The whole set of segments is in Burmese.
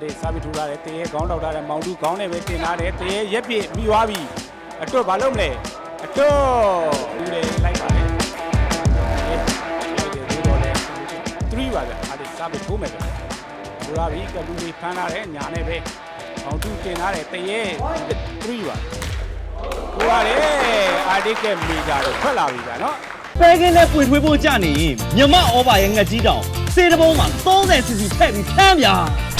ထားတယ်တရေခေါင်းတောက်ထားတယ်မောင်တူခေါင်းနဲ့ပဲတင်ထားတယ်တရေရက်ပြည့်ပြီးသွားပြီအတွတ်ဘာလုပ်မလဲအတွတ်လူတွေလိုက်ပါလေ3ပါဗျအားဒီစားပြီးထိုးမယ်ဗျဘူရာဘီကလူတွေဖမ်းထားတယ်ညာနဲ့ပဲမောင်တူတင်ထားတယ်တရေ3ပါဘူရာလေအာဒီကမီတာတော့ထွက်လာပြီဗျာနော်ပဲကင်းနဲ့ပွေထွေးဖို့ကြနေရင်မြမဩဘာရဲ့ငက်ကြီးတောင်စေတပုံးမှာ30စီစီထည့်ပြီးဖမ်းဗျာ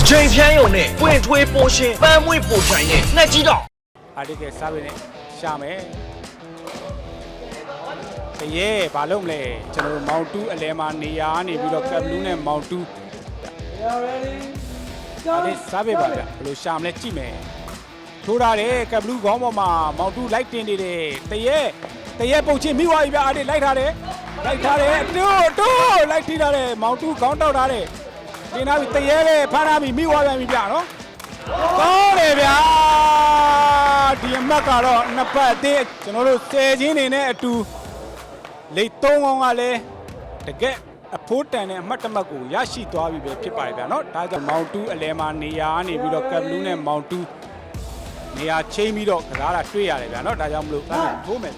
ချိန်ဖြန်းယုံနဲ့ပွင့်ထွေးပိုးရှင်ပန်းမွေးပိုချိုင်နဲ့နှက်ကြီးတော့အာဒီကစားပြီးနဲ့ရှာမယ်တရေဘာလုပ်မလဲကျွန်တော်တို့မောင်တူအလဲမှာနေရာကနေပြီးတော့ကပ်ဘလူးနဲ့မောင်တူအဲ့ဒီစားပေးပါဗျဘယ်လိုရှာမလဲကြည့်မယ်ထိုးရတယ်ကပ်ဘလူးခေါင်းပေါ်မှာမောင်တူလိုက်တင်နေတယ်တရေတရေပုတ်ချင်းမိသွားပြီဗျအဲ့ဒီလိုက်ထားတယ်လိုက်ထားတယ်တိုးတိုးလိုက်ထိထားတယ်မောင်တူခေါင်းတောက်ထားတယ် တင်ထားပြီတရေလေးဖမ်းထားပြီမိဝါပြန်ပြီပြနော်ကောင်းတယ်ဗျာဒီအမှတ်ကတော့နှစ်ပတ်အသေးကျွန်တော်တို့ဆယ်ချင်းနေနဲ့အတူလိတ်သုံးကောင်းကလည်းတကက်အဖိုးတန်တဲ့အမှတ်တမှတ်ကိုရရှိသွားပြီပဲဖြစ်ပါတယ်ဗျာနော်ဒါကြောင့်မောင်တူးအလဲမှာနေရာနေပြီးတော့ကပ်လူးနဲ့မောင်တူးနေရာချိန်ပြီးတော့ကစားတာတွေ့ရတယ်ဗျာနော်ဒါကြောင့်မလို့ဘိုးမယ်